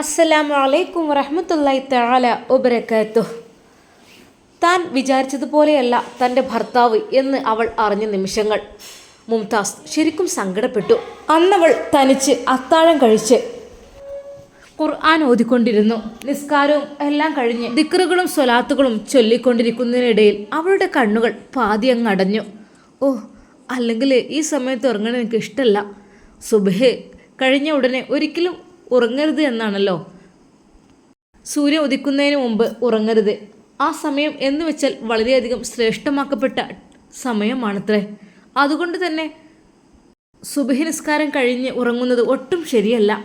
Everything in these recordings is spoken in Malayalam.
അസ്സലാമു അലൈക്കും വറഹമത്തല്ലായി തആല ഒബരക്കാത്തു താൻ വിചാരിച്ചതുപോലെയല്ല തന്റെ ഭർത്താവ് എന്ന് അവൾ അറിഞ്ഞ നിമിഷങ്ങൾ. മുംതാസ് ശരിക്കും സങ്കടപ്പെട്ടു. അന്നവൾ തനിച്ച് അത്താഴം കഴിച്ച് ഖുർആൻ ഓതിക്കൊണ്ടിരുന്നു. നിസ്കാരവും എല്ലാം കഴിഞ്ഞ് ദിക്റുകളും സ്വലാത്തുകളും ചൊല്ലിക്കൊണ്ടിരിക്കുന്നതിനിടയിൽ അവളുടെ കണ്ണുകൾ പാതി അങ്ങ് അടഞ്ഞു. ഓ അല്ലെങ്കിൽ ഈ സമയത്ത് ഉറങ്ങണ എനിക്ക് ഇഷ്ടമല്ല സുബഹ് കഴിഞ്ഞ ഉടനെ ഒരിക്കലും ഉറങ്ങരുത് എന്നാണല്ലോ. സൂര്യ ഉദിക്കുന്നതിന് മുമ്പ് ഉറങ്ങരുത്. ആ സമയം എന്ന് വെച്ചാൽ വളരെയധികം ശ്രേഷ്ഠമാക്കപ്പെട്ട സമയമാണത്രേ. അതുകൊണ്ട് തന്നെ സുബഹിനിസ്കാരം കഴിഞ്ഞ് ഉറങ്ങുന്നത് ഒട്ടും ശരിയല്ല.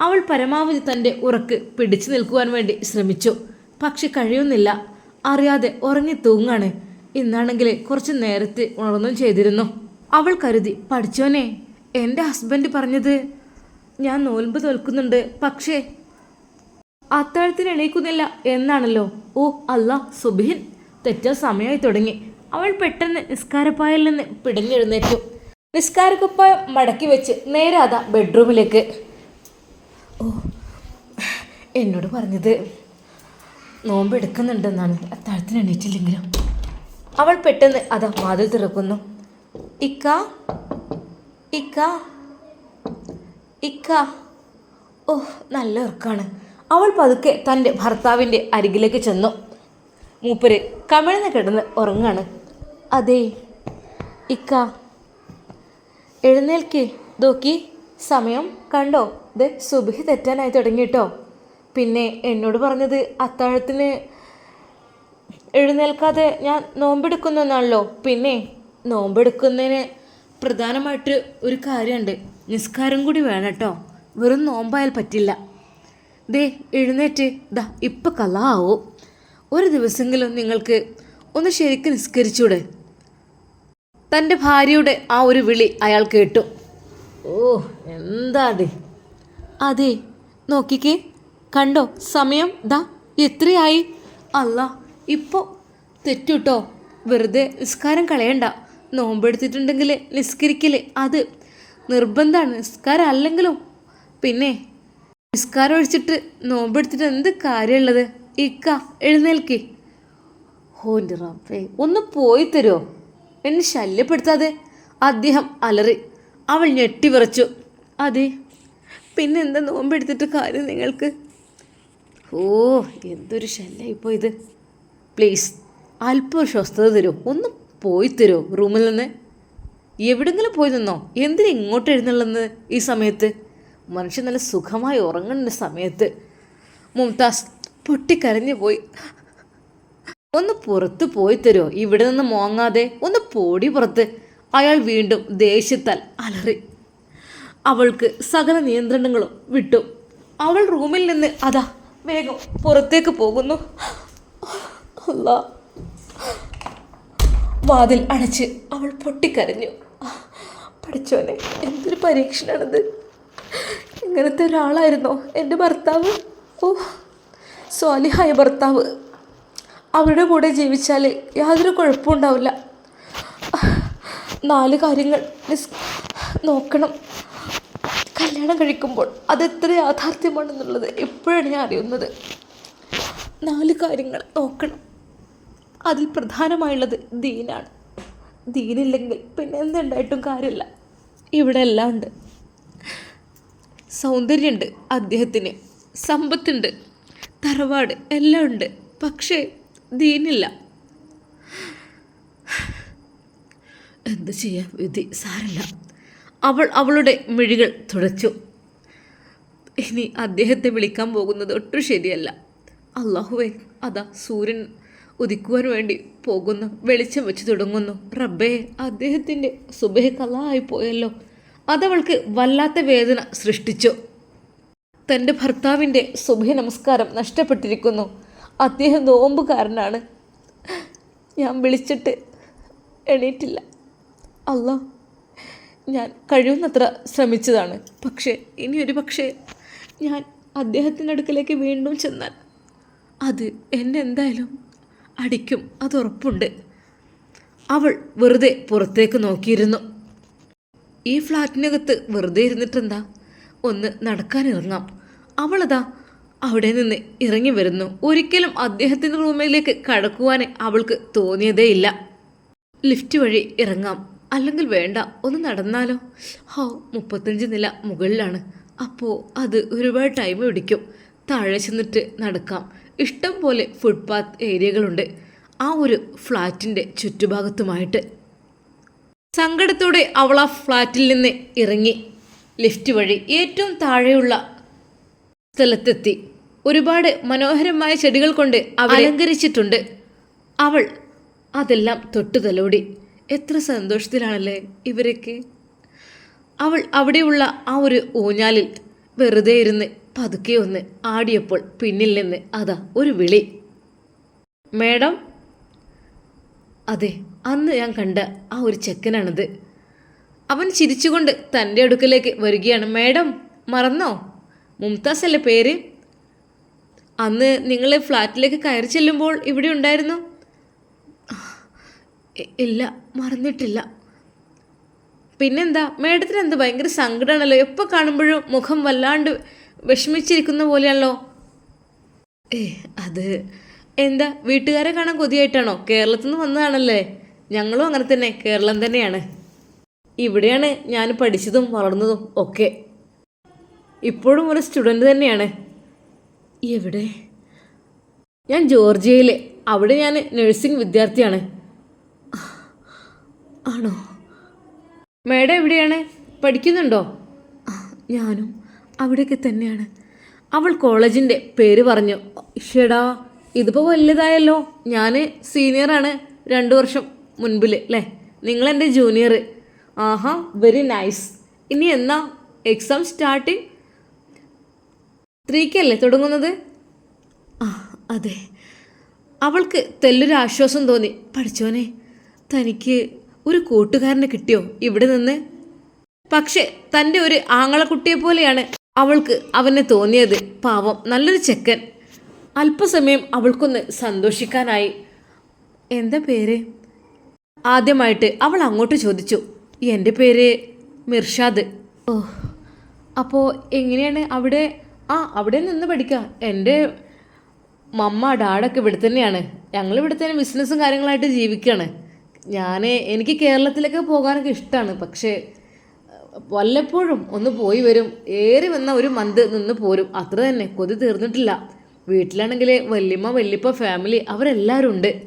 അവൾ പരമാവധി തന്റെ ഉറക്ക് പിടിച്ചു നിൽക്കുവാൻ വേണ്ടി ശ്രമിച്ചു. പക്ഷെ കഴിയുന്നില്ല. അറിയാതെ ഉറങ്ങി തൂങ്ങാണ്. ഇന്നാണെങ്കിൽ കുറച്ച് നേരത്തെ ഉണർന്നും ചെയ്തിരുന്നു. അവൾ കരുതി പഠിച്ചോനെ എന്റെ ഹസ്ബൻഡ് പറഞ്ഞത് ഞാൻ നോൽമ്പ് തോൽക്കുന്നുണ്ട്. പക്ഷേ അത്താഴത്തിന് എണീക്കുന്നില്ല എന്നാണല്ലോ. ഓ അല്ല സുബിഹിൻ. തെറ്റ സമയമായി തുടങ്ങി. അവൾ പെട്ടെന്ന് നിസ്കാരപ്പായിൽ നിന്ന് പിടഞ്ഞെഴുന്നേറ്റു. നിസ്കാരക്കുപ്പായം മടക്കി വെച്ച് നേരെ അതാ ബെഡ്റൂമിലേക്ക്. ഓ എന്നോട് പറഞ്ഞത് നോമ്പ് എടുക്കുന്നുണ്ടെന്നാണ്. അത്താഴത്തിന് എണീറ്റില്ലെങ്കിലും. അവൾ പെട്ടെന്ന് അതാ വാതിൽ തുറക്കുന്നു. ഇക്ക ഇക്ക. ഇക്ക. ഓ നല്ല ഉറക്കാണ്. അവൾ പതുക്കെ തന്റെ ഭർത്താവിന്റെ അരികിലേക്ക് ചെന്നു. മൂപ്പര് കമിഴ്ന്ന് കിടന്ന് ഉറങ്ങാണ്. അതെ ഇക്ക. എഴുന്നേൽക്കേ. നോക്കി സമയം കണ്ടോ? ഇത് സുബിഹി തെറ്റാനായി തുടങ്ങിയിട്ടോ പിന്നെ എന്നോട് പറഞ്ഞത് അത്താഴത്തിന് എഴുന്നേൽക്കാതെ ഞാൻ നോമ്പെടുക്കുന്നു എന്നാണല്ലോ. പിന്നെ നോമ്പെടുക്കുന്നതിന് പ്രധാനമായിട്ട് ഒരു കാര്യമുണ്ട്. നിസ്കാരം കൂടി വേണം കേട്ടോ. വെറും നോമ്പായാൽ പറ്റില്ല. ദേ എഴുന്നേറ്റ്. ദാ ഇപ്പം കലാവോ. ഒരു ദിവസമെങ്കിലും നിങ്ങൾക്ക് ഒന്ന് ശരിക്കും നിസ്കരിച്ചൂടെ. തന്റെ ഭാര്യയുടെ ആ ഒരു വിളി അയാൾ കേട്ടു. ഓ എന്താ അതെ അതെ നോക്കിക്കേ. കണ്ടോ സമയം? ദാ എത്രയായി? അല്ല ഇപ്പോൾ തെറ്റുട്ടോ. വെറുതെ നിസ്കാരം കളയണ്ട. നോമ്പെടുത്തിട്ടുണ്ടെങ്കിൽ നിസ്കരിക്കൽ. അത് നിർബന്ധമാണ്. നിസ്കാരം അല്ലെങ്കിലും. പിന്നെ നിസ്കാരം ഒഴിച്ചിട്ട് നോമ്പെടുത്തിട്ട് എന്ത് കാര്യമുള്ളത്? ഇക്ക എഴുന്നേൽക്കേ. ഹോന്റെ റബ്ബേ ഒന്ന് പോയി തരുമോ എന്നെ ശല്യപ്പെടുത്താതെ. അദ്ദേഹം അലറി അവൾ ഞെട്ടി വിറച്ചു. അതെ പിന്നെ എന്താ നോമ്പെടുത്തിട്ട് കാര്യം നിങ്ങൾക്ക്? ഓ എന്തൊരു ശല്യമായിപ്പോ ഇത് പ്ലീസ് അല്പം സ്വസ്ഥത തരുമോ ഒന്ന് പോയി തരുമോ റൂമിൽ നിന്ന്. എവിടെങ്കിലും പോയി നിന്നോ? എന്തിനു ഇങ്ങോട്ട് എഴുന്നള്ളുന്നത് ഈ സമയത്ത്? മനുഷ്യൻ നല്ല സുഖമായി ഉറങ്ങുന്ന സമയത്ത്. മുംതാസ് പൊട്ടിക്കരഞ്ഞു പോയി. ഒന്ന് പുറത്ത് പോയി തരുമോ ഇവിടെ നിന്ന് മോങ്ങാതെ ഒന്ന് പോടി പുറത്ത്. അയാൾ വീണ്ടും ദേഷ്യത്താൽ അലറി. അവൾക്ക് സകല നിയന്ത്രണങ്ങളും വിട്ടു. അവൾ റൂമിൽ നിന്ന് അതാ വേഗം പുറത്തേക്ക് പോകുന്നു. അല്ലാ. വാതിൽ അടച്ച് അവൾ പൊട്ടിക്കരഞ്ഞു. പഠിച്ചോനെ എന്തൊരു പരീക്ഷണാണിത്. ഇങ്ങനത്തെ ഒരാളായിരുന്നോ എന്റെ ഭർത്താവ്? ഓ സ്വാലിഹായ ഭർത്താവ്. അവരുടെ കൂടെ ജീവിച്ചാൽ യാതൊരു കുഴപ്പവും ഉണ്ടാവില്ല. നാല് കാര്യങ്ങൾ മിസ് നോക്കണം. കല്യാണം കഴിക്കുമ്പോൾ അതെത്ര യാഥാർത്ഥ്യമാണെന്നുള്ളത് എപ്പോഴാണ് ഞാൻ അറിയുന്നത്? നാല് കാര്യങ്ങൾ നോക്കണം. അതിൽ പ്രധാനമായുള്ളത് ദീനാണ്. ദീനില്ലെങ്കിൽ പിന്നെ എന്തുണ്ടായിട്ടും കാര്യമില്ല. ഇവിടെ എല്ലാം ഉണ്ട്. സൗന്ദര്യമുണ്ട് അദ്ദേഹത്തിന്. സമ്പത്തുണ്ട്. തറവാട് എല്ലാം ഉണ്ട്. പക്ഷേ ദീനില്ല. എന്ത് ചെയ്യാൻ വിധി സാരല്ല അവൾ അവളുടെ മിഴികൾ തുടച്ചു. ഇനി അദ്ദേഹത്തെ വിളിക്കാൻ പോകുന്നത് ഒട്ടും ശരിയല്ല. അള്ളാഹുവേ അതാ സൂര്യൻ ഉദിക്കുവാൻ വേണ്ടി പോകുന്നു. വെളിച്ചം വെച്ച് തുടങ്ങുന്നു. റബ്ബേ അദ്ദേഹത്തിന്റെ സുബഹ കലായിപ്പോയല്ലോ അതവൾക്ക് വല്ലാത്ത വേദന സൃഷ്ടിച്ചു. തന്റെ ഭർത്താവിന്റെ സുബഹ നമസ്കാരം നഷ്ടപ്പെട്ടിരിക്കുന്നു. അദ്ദേഹം നോമ്പുകാരനാണ്. ഞാൻ വിളിച്ചിട്ട് എണീറ്റില്ല. അല്ല ഞാൻ കഴിയുന്നത്ര ശ്രമിച്ചതാണ്. പക്ഷേ ഇനി ഒരു പക്ഷേ ഞാൻ അദ്ദേഹത്തിന്റെ അടുക്കലേക്ക് വീണ്ടും ചെന്നാൽ അത് എന്നെ എന്തായാലും അടിക്കും. അത് ഉറപ്പുണ്ട് അവൾ വെറുതെ പുറത്തേക്ക് നോക്കിയിരുന്നു. ഈ ഫ്ലാറ്റിനകത്ത് വെറുതെ ഇരുന്നിട്ടെന്താ? ഒന്ന് നടക്കാൻ ഇറങ്ങാം അവളതാ അവിടെ നിന്ന് ഇറങ്ങി വരുന്നു. ഒരിക്കലും അദ്ദേഹത്തിന്റെ റൂമിലേക്ക് കടക്കുവാൻ അവൾക്ക് തോന്നിയതേയില്ല ലിഫ്റ്റ് വഴി ഇറങ്ങാം. അല്ലെങ്കിൽ വേണ്ട ഒന്ന് നടന്നാലോ? ഹോ മുപ്പത്തഞ്ച് നില മുകളിലാണ്. അപ്പോൾ അത് ഒരുപാട് ടൈം പിടിക്കും. താഴെ ചെന്നിട്ട് നടക്കാം. ഇഷ്ടം പോലെ ഫുട്പാത്ത് ഏരിയകളുണ്ട്. ആ ഒരു ഫ്ലാറ്റിന്റെ ചുറ്റുഭാഗത്തുമായിട്ട്. സങ്കടത്തോടെ അവൾ ആ ഫ്ലാറ്റിൽ നിന്ന് ഇറങ്ങി ലിഫ്റ്റ് വഴി ഏറ്റവും താഴെയുള്ള സ്ഥലത്തെത്തി. ഒരുപാട് മനോഹരമായ ചെടികൾ കൊണ്ട് അലങ്കരിച്ചിട്ടുണ്ട്. അവൾ അതെല്ലാം തൊട്ടു തലോടി. എത്ര സന്തോഷത്തിലാണല്ലേ ഇവരൊക്കെ. അവൾ അവിടെയുള്ള ആ ഒരു ഊഞ്ഞാലിൽ വെറുതെ ഇരുന്ന് പതുക്കെ ഒന്ന് ആടിയപ്പോൾ പിന്നിൽ നിന്ന് അതാ ഒരു വിളി. മേഡം അതെ അന്ന് ഞാൻ കണ്ട ആ ഒരു ചെക്കനാണത്. അവൻ ചിരിച്ചുകൊണ്ട് തന്റെ അടുക്കലേക്ക് വരികയാണ്. മേഡം മറന്നോ? മുംതാസ് അല്ലേ പേര്? അന്ന് നിങ്ങൾ ഫ്ലാറ്റിലേക്ക് കയറി ചെല്ലുമ്പോൾ ഇവിടെ ഉണ്ടായിരുന്നു? ഇല്ല മറന്നിട്ടില്ല. പിന്നെന്താ? മേഡത്തിന് എന്താ ഭയങ്കര സങ്കടമാണല്ലോ എപ്പോൾ കാണുമ്പോഴും മുഖം വല്ലാണ്ട് വിഷമിച്ചിരിക്കുന്ന പോലെയാണല്ലോ. ഏ അത് എന്താ വീട്ടുകാരെ കാണാൻ കൊതിയായിട്ടാണോ? കേരളത്തിൽ നിന്ന് വന്നതാണല്ലേ? ഞങ്ങളും അങ്ങനെ തന്നെ കേരളം തന്നെയാണ്. ഇവിടെയാണ് ഞാൻ പഠിച്ചതും വളർന്നതും ഒക്കെ. ഇപ്പോഴും ഒരു സ്റ്റുഡന്റ് തന്നെയാണ്. എവിടെ? ഞാൻ ജോർജിയയിൽ അവിടെ ഞാൻ നഴ്സിംഗ് വിദ്യാർത്ഥിയാണ്. ആണോ? മേഡം എവിടെയാണ്? പഠിക്കുന്നുണ്ടോ? ഞാനും അവിടെയൊക്കെ തന്നെയാണ്. അവൾ കോളേജിന്റെ പേര് പറഞ്ഞു. ഷെടാ ഇതിപ്പോൾ വലുതായല്ലോ. ഞാൻ സീനിയറാണ് രണ്ട് വർഷം മുൻപിൽ അല്ലേ? നിങ്ങളെന്റെ ജൂനിയർ ആഹാ വെരി നൈസ് ഇനി എന്നാ? എക്സാം സ്റ്റാർട്ടിങ് ത്രീക്കല്ലേ തുടങ്ങുന്നത്? ആ അതെ. അവൾക്ക് തെല്ലൊരാശ്വാസം തോന്നി. പഠിച്ചോനെ തനിക്ക് ഒരു കൂട്ടുകാരനെ കിട്ടിയോ ഇവിടെ നിന്ന്? പക്ഷേ തന്റെ ഒരു ആങ്ങളക്കുട്ടിയെ പോലെയാണ് അവൾക്ക് അവനെ തോന്നിയത് പാവം നല്ലൊരു ചെക്കൻ. അല്പസമയം അവൾക്കൊന്ന് സന്തോഷിക്കാനായി. എന്താ പേര്? ആദ്യമായിട്ട് അവൾ അങ്ങോട്ട് ചോദിച്ചു. എന്റെ പേര് മിർഷാദ്. ഓ അപ്പോൾ എങ്ങനെയാണ് അവിടെ? ആ അവിടെ നിന്ന് പഠിക്കുക എന്റെ മമ്മ ഡാഡൊക്കെ ഇവിടെ തന്നെയാണ്. ഞങ്ങൾ ഇവിടെ തന്നെ ബിസിനസ്സും കാര്യങ്ങളായിട്ട് ജീവിക്കുകയാണ് ഞാൻ എനിക്ക് കേരളത്തിലേക്ക് പോകാനൊക്കെ ഇഷ്ടമാണ് പക്ഷേ വല്ലപ്പോഴും ഒന്ന് പോയി വരും. ഏറി വന്ന ഒരു മന്ത് നിന്ന് പോരും. അത്ര തന്നെ. കൊതി തീർന്നിട്ടില്ല. വീട്ടിലാണെങ്കിൽ വല്യമ്മ വല്യപ്പ ഫാമിലി അവരെല്ലാവരും ഉണ്ട്.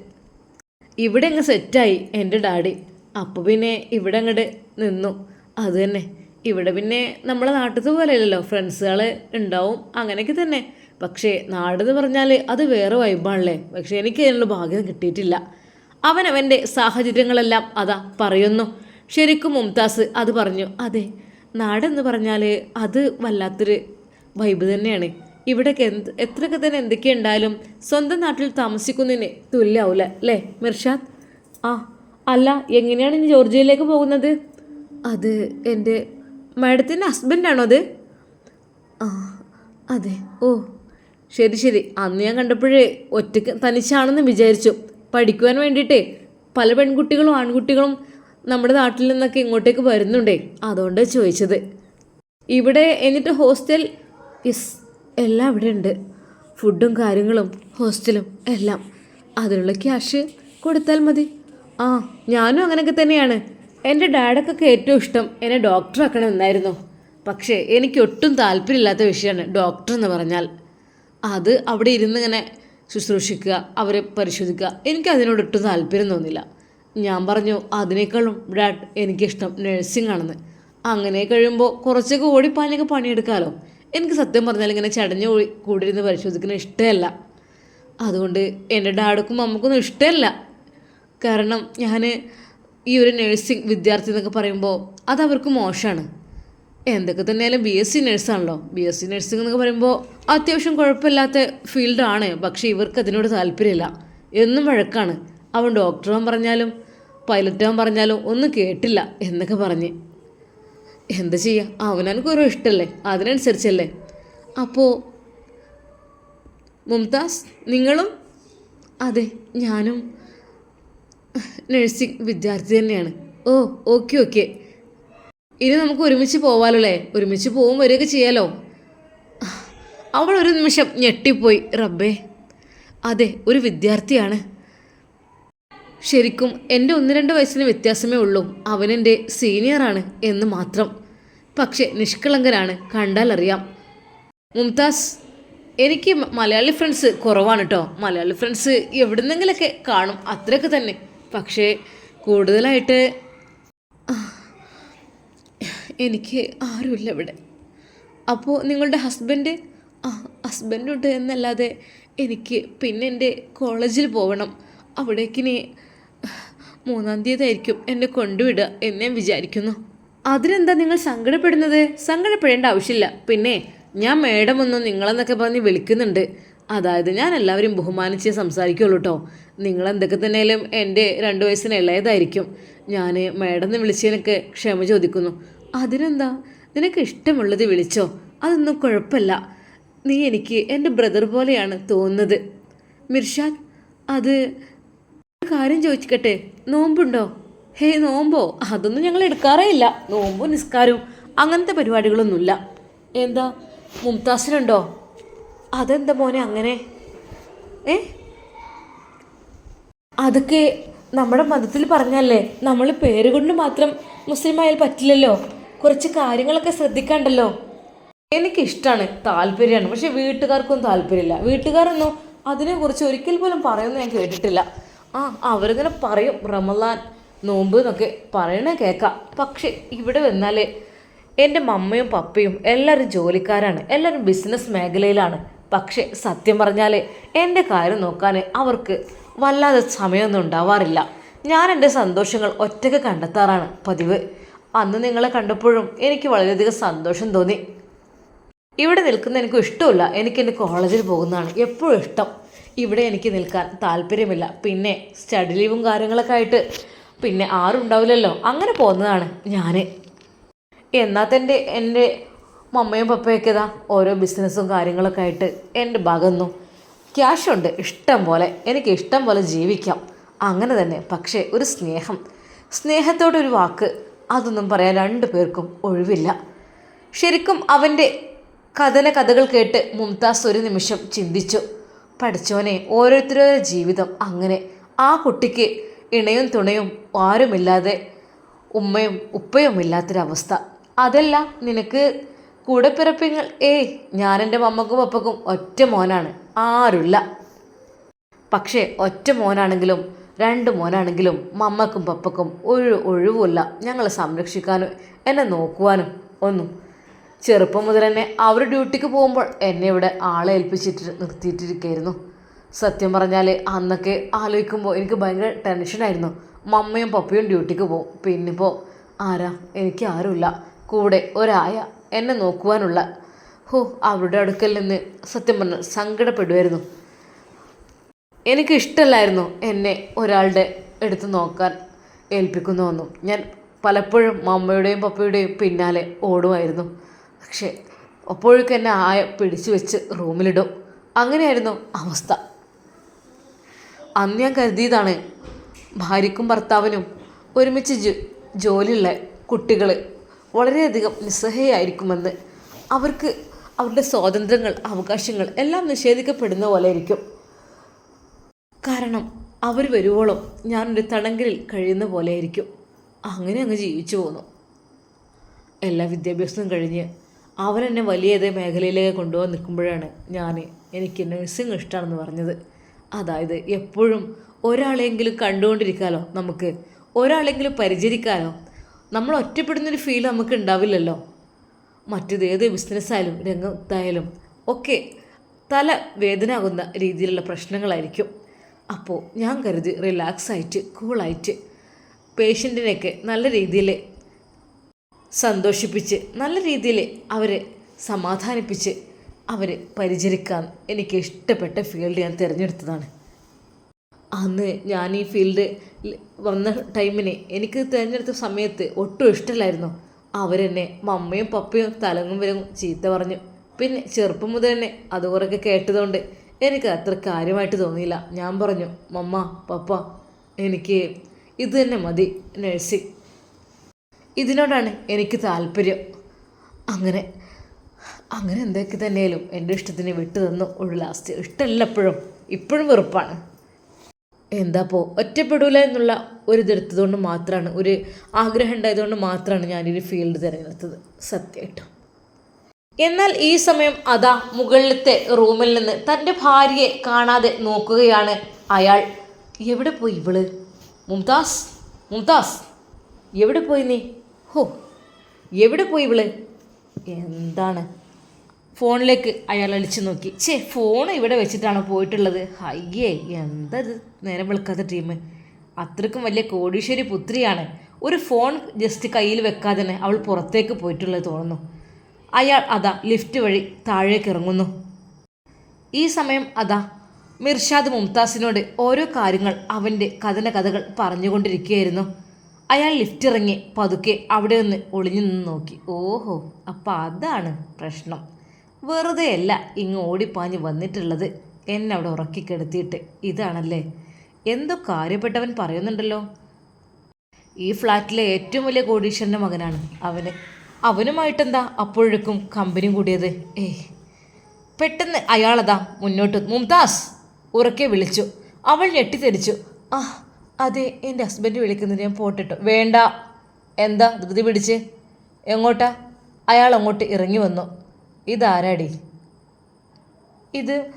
ഇവിടെ അങ്ങ് സെറ്റായി എന്റെ ഡാഡി. അപ്പോൾ പിന്നെ ഇവിടെ അങ്ങോട്ട് നിന്നു. അത് തന്നെ. ഇവിടെ പിന്നെ നമ്മളെ നാട്ടിലത്തെ പോലെയല്ലല്ലോ ഫ്രണ്ട്സുകൾ ഉണ്ടാവും. അങ്ങനെയൊക്കെ തന്നെ. പക്ഷേ നാടെന്ന് പറഞ്ഞാൽ അത് വേറെ വൈബാണല്ലേ പക്ഷേ എനിക്ക് അതിനുള്ള ഭാഗ്യം കിട്ടിയിട്ടില്ല. അവനവന്റെ സാഹചര്യങ്ങളെല്ലാം അതാ പറയുന്നു. ശരിക്കും മുംതാസ് അത് പറഞ്ഞു അതെ നാടെന്ന് പറഞ്ഞാൽ അത് വല്ലാത്തൊരു വൈബ് തന്നെയാണ്. ഇവിടെയൊക്കെ എന്ത് എത്രയൊക്കെ തന്നെ എന്തൊക്കെ ഉണ്ടായാലും സ്വന്തം നാട്ടിൽ താമസിക്കുന്നതിന് തുല്യാവൂല അല്ലേ മിർഷാദ്? ആ അല്ല എങ്ങനെയാണ് ഇനി ജോർജിയയിലേക്ക് പോകുന്നത്? അത് എന്റെ മാഡത്തിന്റെ ഹസ്ബൻഡാണോ അത്? ആ അതെ ഓ ശരി ശരി അന്ന് ഞാൻ കണ്ടപ്പോഴേ ഒറ്റയ്ക്ക് തനിച്ചാണെന്ന് വിചാരിച്ചു. പഠിക്കുവാൻ വേണ്ടിയിട്ടേ പല പെൺകുട്ടികളും ആൺകുട്ടികളും നമ്മുടെ നാട്ടിൽ നിന്നൊക്കെ ഇങ്ങോട്ടേക്ക് വരുന്നുണ്ടേ. അതുകൊണ്ട് ചോദിച്ചത്. ഇവിടെ എന്നിട്ട് ഹോസ്റ്റൽ? യെസ് എല്ലാം ഇവിടെ ഉണ്ട് ഫുഡും കാര്യങ്ങളും ഹോസ്റ്റലും എല്ലാം. അതിനുള്ള ക്യാഷ് കൊടുത്താൽ മതി. ആ ഞാനും അങ്ങനെയൊക്കെ തന്നെയാണ്. എന്റെ ഡാഡക്കൊക്കെ ഏറ്റവും ഇഷ്ടം എന്നെ ഡോക്ടറാക്കണമെന്നായിരുന്നു പക്ഷേ എനിക്ക് ഒട്ടും താല്പര്യമില്ലാത്ത വിഷയമാണ് ഡോക്ടർ എന്ന് പറഞ്ഞാൽ. അത് അവിടെ ഇരുന്ന് ഇങ്ങനെ ശുശ്രൂഷിക്കുക അവരെ പരിശോധിക്കുക. എനിക്ക് അതിനോട് ഒട്ടും താല്പര്യം തോന്നില്ല. ഞാൻ പറഞ്ഞു അതിനേക്കാളും ഡാഡ് എനിക്കിഷ്ടം നഴ്സിംഗ് ആണെന്ന് അങ്ങനെ കഴിയുമ്പോൾ കുറച്ചൊക്കെ ഓടിപ്പാഞ്ഞൊക്കെ പണിയെടുക്കാമല്ലോ എനിക്ക് സത്യം പറഞ്ഞാൽ ഇങ്ങനെ ചടഞ്ഞ് കൂടി- കൂടിയിരുന്ന് പരിശോധിക്കുന്ന ഇഷ്ടമല്ല. അതുകൊണ്ട് എന്റെ ഡാഡക്കും അമ്മക്കൊന്നും ഇഷ്ടമല്ല. കാരണം ഞാൻ ഈ ഒരു നഴ്സിംഗ് വിദ്യാർത്ഥി എന്നൊക്കെ പറയുമ്പോൾ അത് അവർക്ക് മോശമാണ് എന്തൊക്കെ തന്നെയാലും ബി എസ് സി നഴ്സാണല്ലോ. ബി എസ് സി നഴ്സിംഗ് എന്നൊക്കെ പറയുമ്പോൾ അത്യാവശ്യം കുഴപ്പമില്ലാത്ത ഫീൽഡാണ്. പക്ഷേ ഇവർക്ക് അതിനോട് താല്പര്യമില്ല. എന്നും വഴക്കാണ്. അവൻ ഡോക്ടറും പറഞ്ഞാലും പൈലറ്റാൻ പറഞ്ഞാലും ഒന്നും കേട്ടില്ല എന്നൊക്കെ പറഞ്ഞ്. എന്ത് ചെയ്യുക അവനവനക്ക് ഓരോ ഇഷ്ടമല്ലേ അതിനനുസരിച്ചല്ലേ? അപ്പോൾ മുംതാസ് നിങ്ങളും? അതെ ഞാനും. നഴ്സിംഗ് വിദ്യാർത്ഥി തന്നെയാണ്. Oh okay okay. ഇനി നമുക്ക് ഒരുമിച്ച് പോവാലോ അല്ലേ ഒരുമിച്ച് പോവും വരികയൊക്കെ ചെയ്യാലോ? അവൾ ഒരു നിമിഷം ഞെട്ടിപ്പോയി. റബ്ബേ. അതെ ഒരു വിദ്യാർത്ഥിയാണ്. ശരിക്കും എന്റെ ഒന്ന് രണ്ട് വയസ്സിന് വ്യത്യാസമേ ഉള്ളൂ. അവനെന്റെ സീനിയറാണ് എന്ന് മാത്രം. പക്ഷെ നിഷ്കളങ്കനാണ് കണ്ടാൽ അറിയാം. മുംതാസ് എനിക്ക് മലയാളി ഫ്രണ്ട്സ് കുറവാണ് കേട്ടോ മലയാളി ഫ്രണ്ട്സ് എവിടുന്നെങ്കിലൊക്കെ കാണും അത്രയൊക്കെ തന്നെ. പക്ഷേ കൂടുതലായിട്ട് എനിക്ക് ആരുമില്ല ഇവിടെ. അപ്പോൾ നിങ്ങളുടെ ഹസ്ബൻഡ് ഹസ്ബൻഡുണ്ട് എന്നല്ലാതെ എനിക്ക് പിന്നെ എന്റെ കോളേജിൽ പോകണം അവിടേക്കിനി മൂന്നാം തീയതി ആയിരിക്കും എന്നെ കൊണ്ടുവിടുക എന്ന് ഞാൻ വിചാരിക്കുന്നു. അതിനെന്താ നിങ്ങൾ സങ്കടപ്പെടുന്നത്? സങ്കടപ്പെടേണ്ട ആവശ്യമില്ല. പിന്നെ ഞാൻ മേഡം ഒന്നും നിങ്ങളെന്നൊക്കെ പറഞ്ഞ് വിളിക്കുന്നുണ്ട്. അതായത് ഞാൻ എല്ലാവരും ബഹുമാനിച്ച് സംസാരിക്കുള്ളൂ കേട്ടോ നിങ്ങളെന്തൊക്കെ തന്നെയാലും എന്റെ രണ്ട് വയസ്സിന് ഇളയതായിരിക്കും. ഞാൻ മേഡം എന്ന് വിളിച്ചതിനൊക്കെ ക്ഷമ ചോദിക്കുന്നു. അതിനെന്താ? നിനക്ക് ഇഷ്ടമുള്ളത് വിളിച്ചോ? അതൊന്നും കുഴപ്പമില്ല. നീ എനിക്ക് എന്റെ ബ്രദർ പോലെയാണ് തോന്നുന്നത്. മിർഷാദ് അത് കാര്യം ചോദിച്ചിക്കട്ടെ? നോമ്പുണ്ടോ? ഹേ നോമ്പോ? അതൊന്നും ഞങ്ങൾ എടുക്കാറേ ഇല്ല. നോമ്പും നിസ്കാരവും അങ്ങനത്തെ പരിപാടികളൊന്നുമില്ല. എന്താ മുംതാസിനുണ്ടോ? അതെന്താ മോനെ അങ്ങനെ? ഏ? അതൊക്കെ നമ്മുടെ മതത്തിൽ പറഞ്ഞല്ലേ? നമ്മൾ പേര് കൊണ്ട് മാത്രം മുസ്ലിം ആയാൽ പറ്റില്ലല്ലോ. കുറച്ച് കാര്യങ്ങളൊക്കെ ശ്രദ്ധിക്കണ്ടല്ലോ. എനിക്കിഷ്ടമാണ് താല്പര്യമാണ്. പക്ഷെ വീട്ടുകാർക്കൊന്നും താല്പര്യമില്ല. വീട്ടുകാരൊന്നും അതിനെക്കുറിച്ച് ഒരിക്കൽ പോലും പറയുമെന്ന് ഞാൻ കേട്ടിട്ടില്ല. ആ അവരിങ്ങനെ പറയും റമലാൻ നോമ്പ് എന്നൊക്കെ പറയണേ കേൾക്കാം പക്ഷെ ഇവിടെ വന്നാൽ എന്റെ മമ്മയും പപ്പയും എല്ലാവരും ജോലിക്കാരാണ് എല്ലാവരും ബിസിനസ് മേഖലയിലാണ്. പക്ഷെ സത്യം പറഞ്ഞാൽ എന്റെ കാര്യം നോക്കാൻ അവർക്ക് വല്ലാതെ സമയമൊന്നും ഉണ്ടാവാറില്ല. ഞാൻ എന്റെ സന്തോഷങ്ങൾ ഒറ്റയ്ക്ക് കണ്ടെത്താറാണ് പതിവ്. അന്ന് നിങ്ങളെ കണ്ടപ്പോഴും എനിക്ക് വളരെയധികം സന്തോഷം തോന്നി. ഇവിടെ നിൽക്കുന്ന എനിക്ക് ഇഷ്ടമില്ല എനിക്ക് എന്റെ കോളേജിൽ പോകുന്നതാണ് എപ്പോഴും ഇഷ്ടം. ഇവിടെ എനിക്ക് നിൽക്കാൻ താല്പര്യമില്ല. പിന്നെ സ്റ്റഡി ലീവും കാര്യങ്ങളൊക്കെ ആയിട്ട് പിന്നെ ആരുണ്ടാവില്ലല്ലോ അങ്ങനെ പോകുന്നതാണ് ഞാൻ എന്നാൽ തന്നെ എന്റെ മമ്മയും പപ്പയൊക്കെ ഇതാ ഓരോ ബിസിനസ്സും കാര്യങ്ങളൊക്കെ ആയിട്ട് എന്റെ ഭാഗന്നു ക്യാഷുണ്ട് ഇഷ്ടം പോലെ. എനിക്ക് ഇഷ്ടം പോലെ ജീവിക്കാം. അങ്ങനെ തന്നെ പക്ഷേ ഒരു സ്നേഹം. സ്നേഹത്തോടെ ഒരു വാക്ക് അതൊന്നും പറയാൻ രണ്ടു പേർക്കും ഒഴിവില്ല. ശരിക്കും അവന്റെ കഥന കഥകൾ കേട്ട് മുംതാസ് ഒരു നിമിഷം ചിന്തിച്ചു. പഠിച്ചോനെ ഓരോരുത്തരുടെ ജീവിതം അങ്ങനെ ആ കുട്ടിക്ക് ഇണയും തുണയും ആരുമില്ലാതെ ഉമ്മയും ഉപ്പയും ഇല്ലാത്തൊരവസ്ഥ. അതല്ല നിനക്ക് കൂടെ പിറപ്പിങ്ങൾ ഏയ് ഞാനെന്റെ മമ്മക്കും പപ്പക്കും ഒറ്റ മോനാണ് ആരുമില്ല. പക്ഷേ ഒറ്റ മോനാണെങ്കിലും രണ്ട് മോനാണെങ്കിലും മമ്മക്കും പപ്പക്കും ഒരു ഒഴിവുമില്ല ഞങ്ങളെ സംരക്ഷിക്കാനും എന്നെ നോക്കുവാനും ഒന്നും. ചെറുപ്പം മുതൽ തന്നെ അവർ ഡ്യൂട്ടിക്ക് പോകുമ്പോൾ എന്നെ ഇവിടെ ആളെ ഏൽപ്പിച്ചിട്ട് നിർത്തിയിട്ടിരിക്കുകയായിരുന്നു. സത്യം പറഞ്ഞാൽ അന്നൊക്കെ ആലോചിക്കുമ്പോൾ എനിക്ക് ഭയങ്കര ടെൻഷനായിരുന്നു മമ്മയും പപ്പയും ഡ്യൂട്ടിക്ക് പോകും. പിന്നിപ്പോൾ ആരാ? എനിക്ക് ആരുമില്ല. കൂടെ ഒരായ എന്നെ നോക്കുവാനുള്ള. ഹോ അവരുടെ അടുക്കൽ നിന്ന് സത്യം പറഞ്ഞാൽ സങ്കടപ്പെടുമായിരുന്നു എനിക്ക് ഇഷ്ടമല്ലായിരുന്നു എന്നെ ഒരാളുടെ എടുത്ത് നോക്കാൻ ഏൽപ്പിക്കുന്നതൊന്നും ഞാൻ പലപ്പോഴും മമ്മയുടെയും പപ്പയുടെയും പിന്നാലെ ഓടുമായിരുന്നു. പക്ഷേ അപ്പോഴേക്കും എന്നെ ആയ പിടിച്ചു വെച്ച് റൂമിലിടും. അങ്ങനെയായിരുന്നു അവസ്ഥ. അന്ന് ഞാൻ കരുതിയതാണ് ഭാര്യക്കും ഭർത്താവിനും ഒരുമിച്ച് ജോലിയുള്ള കുട്ടികൾ വളരെയധികം നിസ്സഹയായിരിക്കുമെന്ന്. അവർക്ക് അവരുടെ സ്വാതന്ത്ര്യങ്ങൾ അവകാശങ്ങൾ എല്ലാം നിഷേധിക്കപ്പെടുന്ന പോലെ ആയിരിക്കും കാരണം അവർ വരുവോളം ഞാനൊരു തടങ്കലിൽ കഴിയുന്ന പോലെ ആയിരിക്കും അങ്ങനെ അങ്ങ് ജീവിച്ചു പോന്നു. എല്ലാ വിദ്യാഭ്യാസവും കഴിഞ്ഞ് അവൻ എന്നെ വലിയ ഏതേ മേഖലയിലേക്ക് കൊണ്ടുപോകാൻ നിൽക്കുമ്പോഴാണ് ഞാൻ എനിക്ക് നഴ്സിംഗ് ഇഷ്ടമാണെന്ന് പറഞ്ഞത്. അതായത് എപ്പോഴും ഒരാളെങ്കിലും കണ്ടുകൊണ്ടിരിക്കാലോ നമുക്ക്. ഒരാളെങ്കിലും പരിചരിക്കാലോ. നമ്മൾ ഒറ്റപ്പെടുന്നൊരു ഫീൽ നമുക്ക് ഉണ്ടാവില്ലല്ലോ. മറ്റേത് ഏത് ബിസിനസ്സായാലും രംഗത്തായാലും ഒക്കെ തല വേദനയാകുന്ന രീതിയിലുള്ള പ്രശ്നങ്ങളായിരിക്കും. അപ്പോൾ ഞാൻ കരുതി റിലാക്സായിട്ട് കൂളായിട്ട് പേഷ്യന്റിനെയൊക്കെ നല്ല രീതിയിൽ സന്തോഷിപ്പിച്ച് നല്ല രീതിയിൽ അവരെ സമാധാനിപ്പിച്ച് അവരെ പരിചരിക്കാൻ എനിക്ക് ഇഷ്ടപ്പെട്ട ഫീൽഡ് ഞാൻ തിരഞ്ഞെടുത്തതാണ്. അന്ന് ഞാൻ ഈ ഫീൽഡ് വന്ന ടൈമിന് എനിക്ക് തിരഞ്ഞെടുത്ത സമയത്ത് ഒട്ടും ഇഷ്ടമില്ലായിരുന്നു അവരെന്നെ മമ്മയും പപ്പയും തലങ്ങും വിലങ്ങും ചീത്ത പറഞ്ഞു. പിന്നെ ചെറുപ്പം മുതൽ തന്നെ അത് കുറേ കേട്ടതുകൊണ്ട് എനിക്ക് അത്ര കാര്യമായിട്ട് തോന്നിയില്ല. ഞാൻ പറഞ്ഞു മമ്മ പപ്പ എനിക്ക് ഇത് തന്നെ മതി നഴ്സിംഗ് ഇതിനോടാണ് എനിക്ക് താല്പര്യം. അങ്ങനെ അങ്ങനെ എന്തൊക്കെ തന്നെയാലും എന്റെ ഇഷ്ടത്തിന് വിട്ടു തന്നു. ഒരു ലാസ്റ്റ് ഇഷ്ടമല്ല എപ്പോഴും ഇപ്പോഴും വെറുപ്പാണ്. എന്താപ്പോ ഒറ്റപ്പെടൂല എന്നുള്ള ഒരു ഇതെടുത്തതുകൊണ്ട് മാത്രമാണ് ഒരു ആഗ്രഹം ഉണ്ടായതുകൊണ്ട് മാത്രമാണ് ഞാനൊരു ഫീൽഡ് തിരഞ്ഞെടുത്തത്. സത്യമായിട്ടും. എന്നാൽ ഈ സമയം അതാ മുകളിലത്തെ റൂമിൽ നിന്ന് തന്റെ ഭാര്യയെ കാണാതെ നോക്കുകയാണ് അയാൾ. എവിടെ പോയി ഇവൾ? മുംതാസ്? മുംതാസ്? എവിടെ പോയി നീ? ഹോ എവിടെ പോയി ഇവൾ? എന്താണ്? ഫോണിലേക്ക് അയാൾ അളിച്ചു നോക്കി. ഛേ ഫോൺ ഇവിടെ വെച്ചിട്ടാണ് പോയിട്ടുള്ളത്? അയ്യേ എന്താ ഇത് നേരം വെളുക്കാത്ത ടീം അത്രക്കും വലിയ കോടീശ്വരി പുത്രിയാണ്. ഒരു ഫോൺ ജസ്റ്റ് കയ്യിൽ വെക്കാതെ തന്നെ അവൾ പുറത്തേക്ക് പോയിട്ടുള്ളത് തോന്നുന്നു. അയാൾ അതാ ലിഫ്റ്റ് വഴി താഴേക്ക് ഇറങ്ങുന്നു. ഈ സമയം അതാ മിർഷാദ് മുംതാസിനോട് ഓരോ കാര്യങ്ങൾ അവന്റെ കഥന കഥകൾ പറഞ്ഞുകൊണ്ടിരിക്കുകയായിരുന്നു. അയാൾ ലിഫ്റ്റ് ഇറങ്ങി പതുക്കെ അവിടെ നിന്ന് ഒളിഞ്ഞു നിന്ന് നോക്കി. ഓഹോ അപ്പം അതാണ് പ്രശ്നം. വെറുതെ അല്ല ഇങ്ങ് ഓടിപ്പാഞ്ഞ് വന്നിട്ടുള്ളത്. എന്നെ അവിടെ ഉറക്കിക്കെടുത്തിയിട്ട് ഇതാണല്ലേ? എന്തോ കാര്യപ്പെട്ടവൻ പറയുന്നുണ്ടല്ലോ. ഈ ഫ്ലാറ്റിലെ ഏറ്റവും വലിയ കോടീശ്വരന്റെ മകനാണ് അവന്. അവനുമായിട്ടെന്താ അപ്പോഴേക്കും കമ്പനി കൂടിയത്? ഏയ്. പെട്ടെന്ന് അയാളതാ മുന്നോട്ട്. മുംതാസ് ഉറക്കെ വിളിച്ചു. അവൾ ഞെട്ടിത്തെരിച്ചു ആ അതെ എന്റെ ഹസ്ബൻഡ് വിളിക്കുന്നത് ഞാൻ പോട്ടിട്ടു വേണ്ട. എന്താ ധൃതി പിടിച്ച്? എങ്ങോട്ടാ? അയാൾ അങ്ങോട്ട് ഇറങ്ങി വന്നു. ഇതാരാടി? ഇത്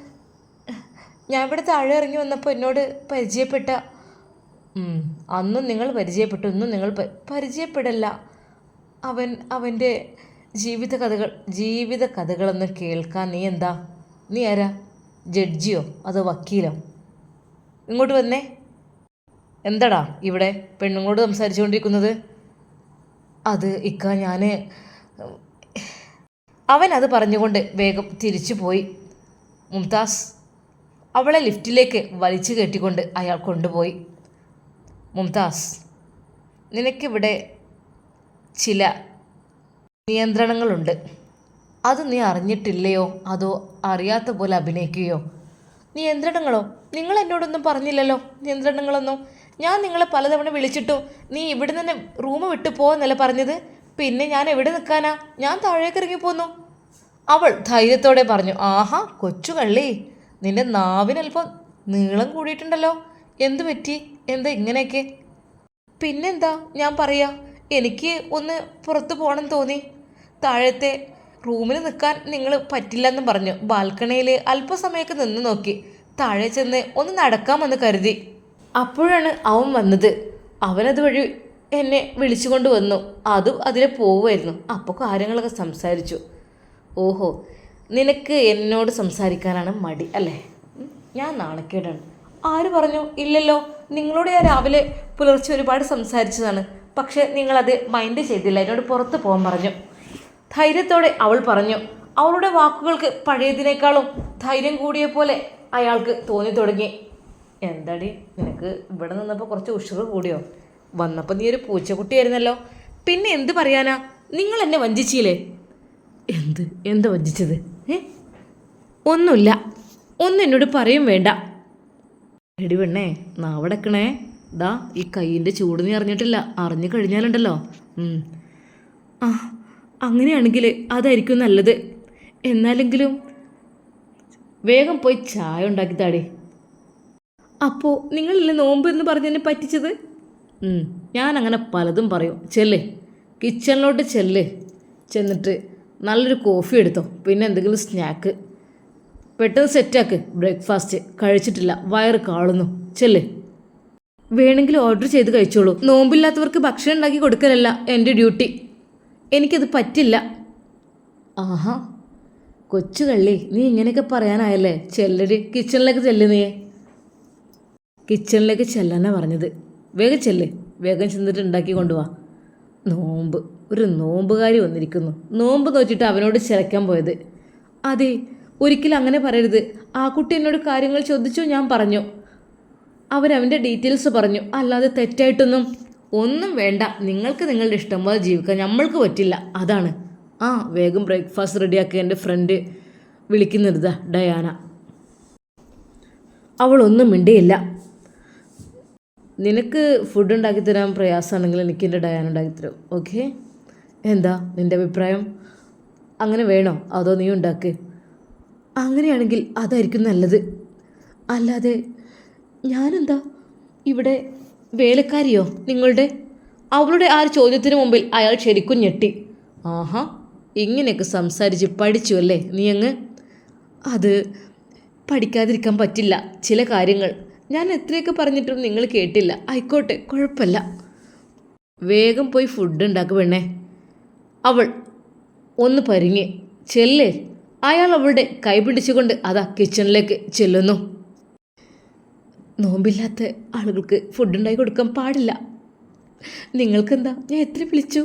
ഞാൻ ഇവിടെ താഴെ ഇറങ്ങി വന്നപ്പോൾ എന്നോട് പരിചയപ്പെട്ട അന്നും നിങ്ങൾ പരിചയപ്പെട്ടു ഇന്നും നിങ്ങൾ പരിചയപ്പെടല്ല. അവൻ അവന്റെ ജീവിത കഥകൾ ജീവിത കഥകളൊന്നും കേൾക്കാൻ നീ എന്താ? നീ ആരാ? ജഡ്ജിയോ? അതോ വക്കീലോ? ഇങ്ങോട്ട് വന്നേ. എന്താടാ ഇവിടെ പെണ്ണുങ്ങളോട് സംസാരിച്ചുകൊണ്ടിരിക്കുന്നത്? അത് ഇക്ക ഞാൻ അവൻ അത് പറഞ്ഞുകൊണ്ട് വേഗം തിരിച്ചു പോയി. മുംതാസ് അവളെ ലിഫ്റ്റിലേക്ക് വലിച്ചു കെട്ടിക്കൊണ്ട് അയാൾ കൊണ്ടുപോയി. മുംതാസ് നിനക്കിവിടെ ചില നിയന്ത്രണങ്ങളുണ്ട്. അത് നീ അറിഞ്ഞിട്ടില്ലയോ? അതോ അറിയാത്ത പോലെ അഭിനയിക്കുകയോ? നിയന്ത്രണങ്ങളോ? നിങ്ങൾ എന്നോടൊന്നും പറഞ്ഞില്ലല്ലോ? നിയന്ത്രണങ്ങളൊന്നും? ഞാൻ നിങ്ങളെ പലതവണ വിളിച്ചിട്ടു നീ ഇവിടെ നിന്ന് റൂം വിട്ടു പോവെന്നല്ല പറഞ്ഞത്? പിന്നെ ഞാൻ എവിടെ നിൽക്കാനാ? ഞാൻ താഴേക്ക് ഇറങ്ങി പോന്നു. അവൾ ധൈര്യത്തോടെ പറഞ്ഞു ആഹാ കൊച്ചു കള്ളി നിന്റെ നാവിനല്പം നീളം കൂടിയിട്ടുണ്ടല്ലോ. എന്തു പറ്റി? എന്താ ഇങ്ങനെയൊക്കെ? പിന്നെന്താ? ഞാൻ പറയാ എനിക്ക് ഒന്ന് പുറത്ത് പോകണം തോന്നി. താഴത്തെ റൂമിൽ നിൽക്കാൻ നിങ്ങൾ പറ്റില്ലെന്നും പറഞ്ഞു. ബാൽക്കണിയിൽ അല്പസമയമൊക്കെ നിന്ന് നോക്കി. താഴെ ചെന്ന് ഒന്ന് നടക്കാമെന്ന് കരുതി. അപ്പോഴാണ് അവൻ വന്നത്. അവനത് വഴി എന്നെ വിളിച്ചുകൊണ്ട് വന്നു അതും അതിലെ പോവുമായിരുന്നു. അപ്പോൾ കാര്യങ്ങളൊക്കെ സംസാരിച്ചു. ഓഹോ നിനക്ക് എന്നോട് സംസാരിക്കാനാണ് മടി അല്ലേ? ഞാൻ നാണക്കേടാണ്. ആര് പറഞ്ഞു? ഇല്ലല്ലോ. നിങ്ങളോട് ഞാൻ രാവിലെ പുലർച്ചെ ഒരുപാട് സംസാരിച്ചതാണ്. പക്ഷേ നിങ്ങളത് മൈൻഡ് ചെയ്തില്ല. എന്നോട് പുറത്ത് പോകാൻ പറഞ്ഞു. ധൈര്യത്തോടെ അവൾ പറഞ്ഞു. അവളുടെ വാക്കുകൾക്ക് പഴയതിനേക്കാളും ധൈര്യം കൂടിയ പോലെ അയാൾക്ക് തോന്നി തുടങ്ങി. എന്താടി നിനക്ക് ഇവിടെ നിന്നപ്പോൾ കുറച്ച് ഉഷറ് കൂടിയോ? വന്നപ്പോൾ നീ ഒരു പൂച്ചക്കുട്ടിയായിരുന്നല്ലോ. പിന്നെ എന്ത് പറയാനാ? നിങ്ങൾ എന്നെ വഞ്ചിച്ചില്ലേ? എന്ത്? എന്ത് വഞ്ചിച്ചത്? ഏ? ഒന്നുമില്ല. ഒന്നും എന്നോട് പറയും വേണ്ട. എടി പെണ്ണേ നാവടക്കണേ. ദാ ഈ കൈയിന്റെ ചൂട് നീ അറിഞ്ഞിട്ടില്ല. അറിഞ്ഞു കഴിഞ്ഞാലുണ്ടല്ലോ. ആ അങ്ങനെയാണെങ്കിൽ അതായിരിക്കും നല്ലത്. എന്നാലെങ്കിലും വേഗം പോയി ചായ ഉണ്ടാക്കി താടി അപ്പോൾ നിങ്ങളില്ലേ നോമ്പ് എന്ന് പറഞ്ഞ് എന്നെ പറ്റിച്ചത്? ഞാൻ അങ്ങനെ പലതും പറയും. ചെല്ല് കിച്ചണിലോട്ട് ചെല്ല്. ചെന്നിട്ട് നല്ലൊരു കോഫി എടുത്തോ പിന്നെ എന്തെങ്കിലും സ്നാക്ക് പെട്ടെന്ന് സെറ്റാക്ക് ബ്രേക്ക്ഫാസ്റ്റ് കഴിച്ചിട്ടില്ല വയറ് കാളുന്നു. ചെല്ല്. വേണമെങ്കിൽ ഓർഡർ ചെയ്ത് കഴിച്ചോളൂ. നോമ്പില്ലാത്തവർക്ക് ഭക്ഷണം ഉണ്ടാക്കി കൊടുക്കലല്ല എന്റെ ഡ്യൂട്ടി എനിക്കത് പറ്റില്ല. ആഹാ കൊച്ചു കള്ളി നീ ഇങ്ങനെയൊക്കെ പറയാനായല്ലേ? ചെല്ലര് കിച്ചണിലേക്ക് ചെല്ലുന്നേ കിച്ചണിലേക്ക് ചെല്ലാനാണ് പറഞ്ഞത്. വേഗം ചെല്ല്. വേഗം ചെന്നിട്ട് ഉണ്ടാക്കി കൊണ്ടുപോവാ നോമ്പ്. ഒരു നോമ്പുകാരി വന്നിരിക്കുന്നു. നോമ്പ് നോച്ചിട്ട് അവനോട് ചിലക്കാൻ പോയത്. അതെ ഒരിക്കലും അങ്ങനെ പറയരുത്. ആ കുട്ടി എന്നോട് കാര്യങ്ങൾ ചോദിച്ചു ഞാൻ പറഞ്ഞു. അവരവന്റെ ഡീറ്റെയിൽസ് പറഞ്ഞു. അല്ലാതെ തെറ്റായിട്ടൊന്നും ഒന്നും വേണ്ട. നിങ്ങൾക്ക് നിങ്ങളുടെ ഇഷ്ടം പോലെ ജീവിക്കാൻ നമ്മൾക്ക് പറ്റില്ല. അതാണ്. ആ വേഗം ബ്രേക്ക്ഫാസ്റ്റ് റെഡിയാക്കി എന്റെ ഫ്രണ്ട് വിളിക്കുന്നിരുതാ ഡയാന. അവളൊന്നും മിണ്ടിയില്ല. നിനക്ക് ഫുഡ് ഉണ്ടാക്കി തരാൻ പ്രയാസമാണെങ്കിൽ എനിക്ക് എന്റെ ഡയാൻ ഉണ്ടാക്കി തരും. ഓക്കെ എന്താ നിന്റെ അഭിപ്രായം? അങ്ങനെ വേണോ? അതോ നീ ഉണ്ടാക്ക്? അങ്ങനെയാണെങ്കിൽ അതായിരിക്കും നല്ലത്. അല്ലാതെ ഞാനെന്താ ഇവിടെ വേലക്കാരിയോ? നിങ്ങളുടെ? അവളുടെ ആ ചോദ്യത്തിന് മുമ്പിൽ അയാൾ ശരിക്കും ഞെട്ടി. ആഹാ ഇങ്ങനെയൊക്കെ സംസാരിച്ച് പഠിച്ചു അല്ലേ നീ അങ്ങ്? അത് പഠിക്കാതിരിക്കാൻ പറ്റില്ല. ചില കാര്യങ്ങൾ. ഞാൻ എത്രയൊക്കെ പറഞ്ഞിട്ടും നിങ്ങൾ കേട്ടില്ല. ആയിക്കോട്ടെ കുഴപ്പമില്ല. വേഗം പോയി ഫുഡ് ഉണ്ടാക്കുക പെണ്ണേ. അവൾ ഒന്ന് പരിങ്ങി. ചെല്ലേ അയാൾ അവളുടെ കൈ പിടിച്ചുകൊണ്ട് അതാ കിച്ചണിലേക്ക് ചെല്ലുന്നു. നോമ്പില്ലാത്ത ആളുകൾക്ക് ഫുഡ് ഉണ്ടാക്കി കൊടുക്കാൻ പാടില്ല. നിങ്ങൾക്കെന്താ? ഞാൻ എത്ര വിളിച്ചു?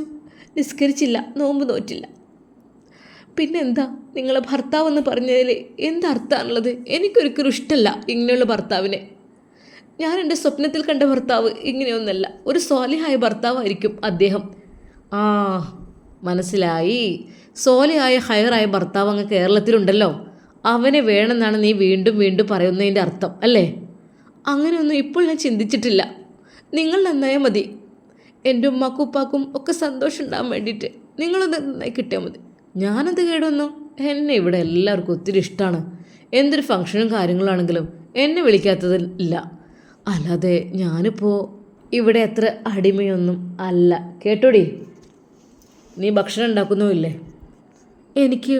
നിസ്കരിച്ചില്ല നോമ്പ് നോറ്റില്ല. പിന്നെന്താ? നിങ്ങളെ ഭർത്താവെന്ന് പറഞ്ഞതിൽ എന്തർത്ഥമാണുള്ളത്? എനിക്കൊരിക്കലും ഇഷ്ടമല്ല ഇങ്ങനെയുള്ള ഭർത്താവിനെ. ഞാൻ എന്റെ സ്വപ്നത്തിൽ കണ്ട ഭർത്താവ് ഇങ്ങനെയൊന്നല്ല. ഒരു സ്വാലിഹായ ഭർത്താവായിരിക്കും അദ്ദേഹം. ആ മനസ്സിലായി. സോലയായ ഹയറായ ഭർത്താവ് അങ്ങ് കേരളത്തിലുണ്ടല്ലോ. അവനെ വേണമെന്നാണ് നീ വീണ്ടും വീണ്ടും പറയുന്നതിന്റെ അർത്ഥം അല്ലേ? അങ്ങനെയൊന്നും ഇപ്പോൾ ഞാൻ ചിന്തിച്ചിട്ടില്ല. നിങ്ങൾ നന്നായാൽ മതി. എന്റെ ഉമ്മാക്കും ഉപ്പാക്കും ഒക്കെ സന്തോഷം ഉണ്ടാകാൻ വേണ്ടിയിട്ട് നിങ്ങളൊന്ന് നന്നായി കിട്ടിയാൽ മതി. ഞാനത് കേടുവന്നു. എന്നെ ഇവിടെ എല്ലാവർക്കും ഒത്തിരി ഇഷ്ടമാണ്. എന്തൊരു ഫംഗ്ഷനും കാര്യങ്ങളാണെങ്കിലും എന്നെ വിളിക്കാത്തത് ഇല്ല. അല്ലാതെ ഞാനിപ്പോൾ ഇവിടെ എത്ര അടിമയൊന്നും അല്ല. കേട്ടോടി? നീ ഭക്ഷണം ഉണ്ടാക്കുന്നുമില്ലേ എനിക്ക്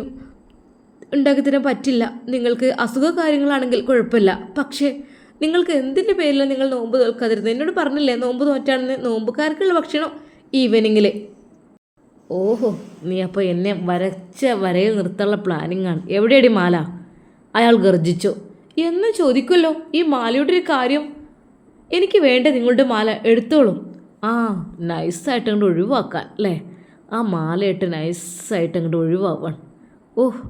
ഉണ്ടാക്കി തരാൻ പറ്റില്ല. നിങ്ങൾക്ക് അസുഖ കാര്യങ്ങളാണെങ്കിൽ കുഴപ്പമില്ല. പക്ഷേ നിങ്ങൾക്ക് എന്തിന്റെ പേരിലാണ് നിങ്ങൾ നോമ്പ് തോൽക്കാതിരുന്നത് എന്നോട് പറഞ്ഞില്ലേ നോമ്പ് തോറ്റാണെന്ന്? നോമ്പുകാർക്കുള്ള ഭക്ഷണം ഈവനിങ്ങിൽ ഓഹോ നീ അപ്പോൾ എന്നെ വരച്ച വരയിൽ നിർത്താനുള്ള പ്ലാനിങ്ങാണ് എവിടെയടി മാല? അയാൾ ഗർജിച്ചു എന്ന് ചോദിക്കുമല്ലോ ഈ മാലയുടെ ഒരു കാര്യം എനിക്ക് വേണ്ട നിങ്ങളുടെ മാല എടുത്തോളും. ആ നൈസായിട്ട് അങ്ങോട്ട് ഒഴിവാക്കാൻ അല്ലേ? ആ മാലയിട്ട് നൈസായിട്ട് അങ്ങോട്ട് ഒഴിവാവാൻ ഓഹ്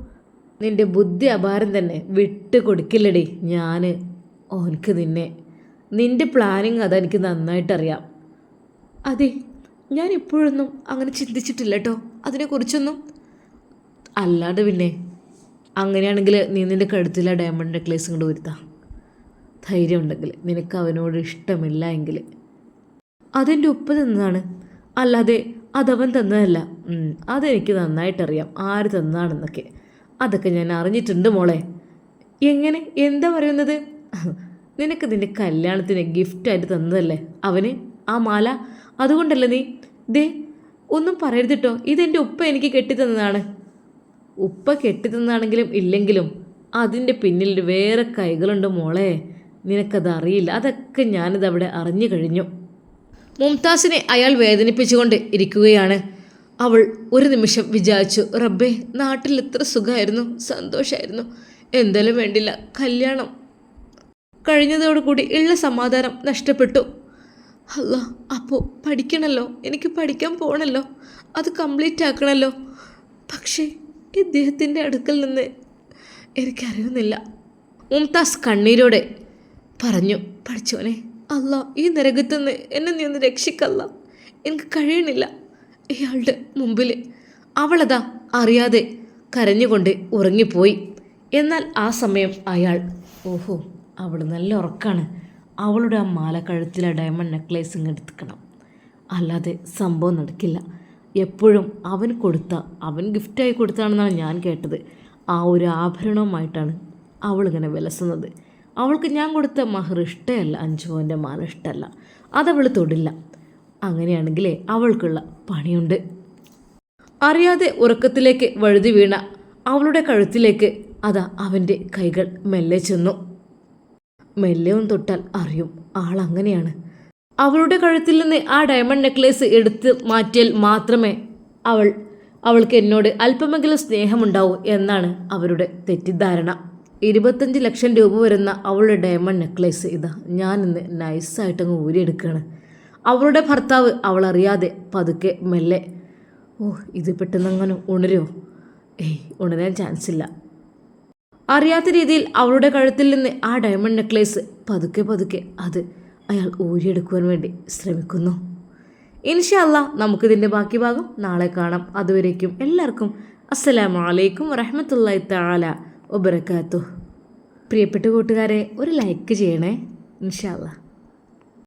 നിന്റെ ബുദ്ധി അപാരം തന്നെ. വിട്ട് കൊടുക്കില്ലടി ഞാൻ ഓനക്ക് നിന്നെ. നിന്റെ പ്ലാനിങ് അതെനിക്ക് നന്നായിട്ടറിയാം. അതെ ഞാൻ ഇപ്പോഴൊന്നും അങ്ങനെ ചിന്തിച്ചിട്ടില്ല കേട്ടോ അതിനെക്കുറിച്ചൊന്നും. അല്ലാണ്ട് പിന്നെ അങ്ങനെയാണെങ്കിൽ നീ നിന്റെ കഴുത്തിലെ ഡയമണ്ട് നെക്ലേസ് കൊണ്ട് വരുത്താം. ധൈര്യം ഉണ്ടെങ്കിൽ നിനക്ക് അവനോട് ഇഷ്ടമില്ല എങ്കിൽ. അതെന്റെ ഉപ്പ് തന്നതാണ്. അല്ലാതെ അതവൻ തന്നതല്ല. അതെനിക്ക് നന്നായിട്ടറിയാം. ആര് തന്നതാണെന്നൊക്കെ. അതൊക്കെ ഞാൻ അറിഞ്ഞിട്ടുണ്ട് മോളെ. എങ്ങനെ? എന്താ പറയുന്നത്? നിനക്ക് നിന്റെ കല്യാണത്തിന് ഗിഫ്റ്റായിട്ട് തന്നതല്ലേ? അവന്? ആ മാല? അതുകൊണ്ടല്ലേ നീ? ദേ ഒന്നും പറയരുത് കേട്ടോ ഇതെന്റെ ഉപ്പ എനിക്ക് കെട്ടിത്തന്നതാണ്. ഉപ്പ കെട്ടിത്തന്നാണെങ്കിലും ഇല്ലെങ്കിലും അതിന്റെ പിന്നിൽ വേറെ കൈകളുണ്ട് മോളെ. നിനക്കത് അറിയില്ല അതൊക്കെ ഞാനിത് അവിടെ അറിഞ്ഞു കഴിഞ്ഞു. മുംതാസിനെ അയാൾ വേദനിപ്പിച്ചുകൊണ്ട് ഇരിക്കുകയാണ്. അവൾ ഒരു നിമിഷം വിചാരിച്ചു റബ്ബേ നാട്ടിൽ ഇത്ര സുഖമായിരുന്നു സന്തോഷമായിരുന്നു എന്തായാലും വേണ്ടില്ല കല്യാണം. കഴിഞ്ഞതോടുകൂടി ഉള്ള സമാധാനം നഷ്ടപ്പെട്ടു. അല്ല അപ്പോൾ പഠിക്കണമല്ലോ എനിക്ക് പഠിക്കാൻ പോകണമല്ലോ അത് കംപ്ലീറ്റ് ആക്കണമല്ലോ പക്ഷേ ഇദ്ദേഹത്തിന്റെ അടുക്കൽ നിന്ന് എനിക്കറിയുന്നില്ല. മുംതാസ് കണ്ണീരോടെ പറഞ്ഞു പഠിച്ചോനെ അല്ല ഈ നരകത്തുനിന്ന് എന്നെ നീ ഒന്ന് രക്ഷിക്കല്ല. എനിക്ക് കഴിയണില്ല. ഇയാളുടെ മുമ്പിൽ അവളതാ അറിയാതെ കരഞ്ഞുകൊണ്ട് ഉറങ്ങിപ്പോയി. എന്നാൽ ആ സമയം അയാൾ ഓഹോ അവൾ നല്ല ഉറക്കാണ്. അവളുടെ ആ മാലക്കഴുത്തിലെ ഡയമണ്ട് നെക്ലേസ് എടുക്കണം. അല്ലാതെ സംഭവം നടക്കില്ല. എപ്പോഴും അവൻ കൊടുത്ത അവൻ ഗിഫ്റ്റായി കൊടുത്താണെന്നാണ് ഞാൻ കേട്ടത്. ആ ഒരു ആഭരണവുമായിട്ടാണ് അവളിങ്ങനെ വിലസുന്നത്. അവൾക്ക് ഞാൻ കൊടുത്ത മഹർ ഇഷ്ടമല്ല അഞ്ചു പവന്റെ മാല ഇഷ്ടമല്ല. അതവൾ തൊടില്ല. അങ്ങനെയാണെങ്കിലേ അവൾക്കുള്ള പണിയുണ്ട്. അറിയാതെ ഉറക്കത്തിലേക്ക് വഴുതി വീണ അവളുടെ കഴുത്തിലേക്ക് അതാ അവന്റെ കൈകൾ മെല്ലെ ചെന്നു. മെല്ലെ ഒന്ന് തൊട്ടാൽ അറിയും ആൾ അങ്ങനെയാണ്. അവളുടെ കഴുത്തിൽ നിന്ന് ആ ഡയമണ്ട് നെക്ലേസ് എടുത്ത് മാറ്റിയാൽ മാത്രമേ അവൾ അവൾക്ക് എന്നോട് അല്പമെങ്കിലും സ്നേഹമുണ്ടാവൂ എന്നാണ് അവരുടെ തെറ്റിദ്ധാരണ. ഇരുപത്തഞ്ച് ലക്ഷം രൂപ വരുന്ന അവളുടെ ഡയമണ്ട് നെക്ലേസ് ഇതാ. ഞാൻ ഇന്ന് നൈസായിട്ടങ്ങ് ഊരിയെടുക്കുകയാണ്. അവളുടെ ഭർത്താവ് അവളറിയാതെ പതുക്കെ മെല്ലെ ഓ ഇത് പെട്ടെന്നങ്ങനെ ഉണരോ? ഏയ് ഉണരാൻ ചാൻസ് ഇല്ല. അറിയാത്ത രീതിയിൽ അവളുടെ കഴുത്തിൽ നിന്ന് ആ ഡയമണ്ട് നെക്ലേസ് പതുക്കെ പതുക്കെ അത് അയാൾ ഊരിയെടുക്കുവാൻ വേണ്ടി ശ്രമിക്കുന്നു. ഇൻഷല്ല നമുക്കിതിന്റെ ബാക്കി ഭാഗം നാളെ കാണാം. അതുവരേക്കും എല്ലാവർക്കും അസ്സലാമു അലൈക്കും വറഹമത്തല്ലായി താല വബർക്കാത്തു പ്രിയപ്പെട്ട കൂട്ടുകാരെ ഒരു ലൈക്ക് ചെയ്യണേ ഇൻഷാല്ല